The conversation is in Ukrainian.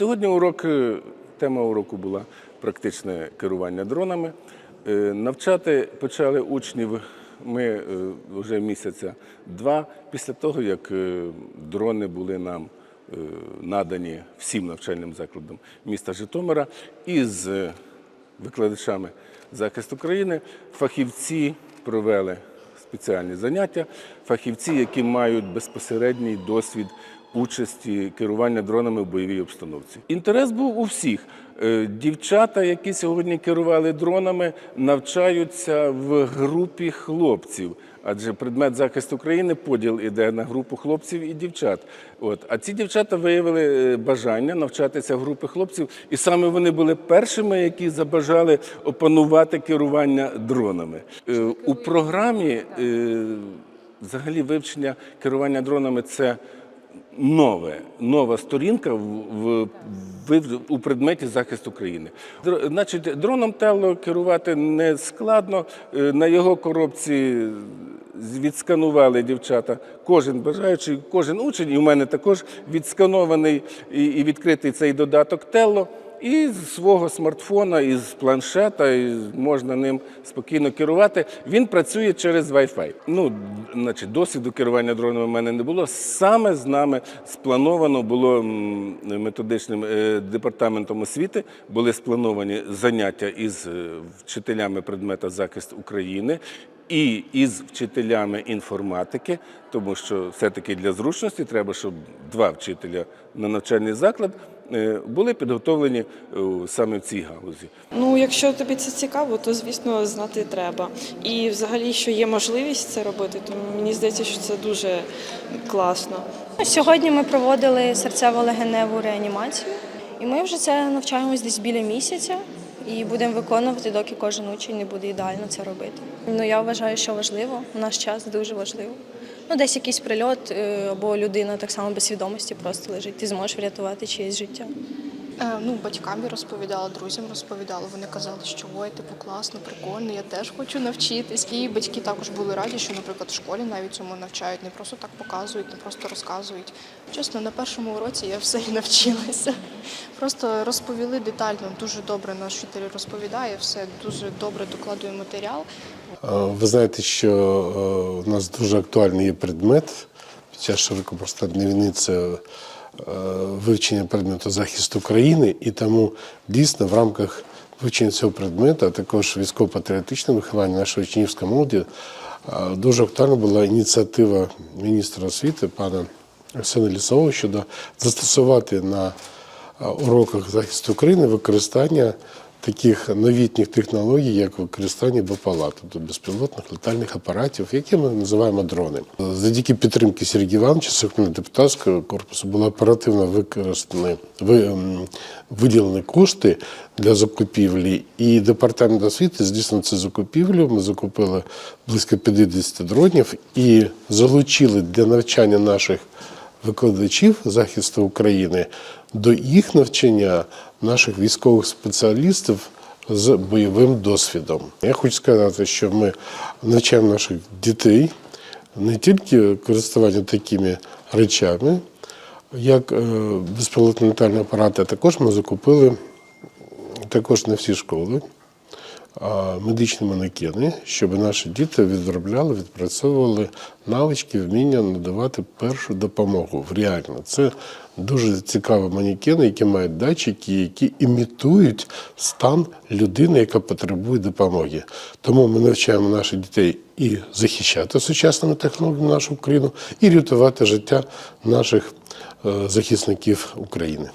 Сьогодні урок, е, тема уроку була практичне керування дронами. Е, Навчати почали учнів ми е, вже місяця два після того, як дрони були нам надані всім навчальним закладам міста Житомира із викладачами захисту країни. Фахівці провели спеціальні заняття, фахівці, які мають безпосередній досвід участі керування дронами в бойовій обстановці. Інтерес був у всіх. Е, Дівчата, які сьогодні керували дронами, навчаються в групі хлопців. Адже предмет захисту країни поділ іде на групу хлопців і дівчат. От а ці дівчата виявили е, бажання навчатися групи хлопців, і саме вони були першими, які забажали опанувати керування дронами. Е, У програмі взагалі вивчення керування дронами це нове, нова сторінка в, в, в- у предметі захисту країни. Др- Значить, дроном Тело керувати не складно. Е, На його коробці відсканували дівчата. Кожен бажаючий, кожен учень, і в мене також відсканований і, і відкритий цей додаток Тело. І з свого смартфона, із планшета, і можна ним спокійно керувати. Він працює через Wi-Fi. Ну, значить, досвіду керування дронами в мене не було. Саме з нами сплановано було методичним е, департаментом освіти. Були сплановані заняття із е, вчителями предмета захист України. І із вчителями інформатики, тому що все-таки для зручності треба, щоб два вчителя на навчальний заклад були підготовлені е, саме в цій галузі. Ну, якщо тобі це цікаво, то звісно знати треба. І взагалі, що є можливість це робити, то мені здається, що це дуже класно. Сьогодні ми проводили серцево-легеневу реанімацію, і ми вже це навчаємось десь біля місяця і будемо виконувати, доки кожен учень не буде ідеально це робити. Ну я вважаю, що важливо. В наш час дуже важливо. Ну, десь якийсь прильот е, або людина так само без свідомості просто лежить. Ти зможеш врятувати чиєсь життя. Е, Ну, батькам я розповідала, друзям розповідала. Вони казали, що ой, типу класно, прикольно, я теж хочу навчитись. І батьки також були раді, що, наприклад, в школі навіть цьому навчають, не просто так показують, не просто розказують. Чесно, на першому уроці я все і навчилася. Просто розповіли детально, дуже добре наш вчитель розповідає, все дуже добре докладує матеріал. Е, Ви знаєте, що е, у нас дуже актуальний є предмет під час широкопростатної війни це вивчення предмету захисту країни, і тому дійсно в рамках вивчення цього предмету, а також військово-патріотичне виховання нашої учнівська молоді, е, дуже актуальна була ініціатива міністра освіти пана Арсена Лісового щодо застосувати на е, уроках захисту України використання таких новітніх технологій, як використання БПЛА, тобто безпілотних летальних апаратів, які ми називаємо дрони. Завдяки підтримки Сергія Івановича, секретаря депутатського корпусу, було оперативно використані ви, виділені кошти для закупівлі, і департамент освіти здійснив цю закупівлю. Ми закупили близько 50 дронів і залучили для навчання наших викладачів захисту України до їх навчання наших військових спеціалістів з бойовим досвідом. Я хочу сказати, що ми навчаємо наших дітей не тільки користуванню такими речами, як е, безпілотні летальні апарати, а також ми закупили також на всі школи медичні манекени, щоб наші діти відробляли, відпрацьовували навички, вміння надавати першу допомогу. Реально, це дуже цікаві манекени, які мають датчики, які імітують стан людини, яка потребує допомоги. Тому ми навчаємо наших дітей і захищати сучасними технологіями нашу країну, і рятувати життя наших е, захисників України.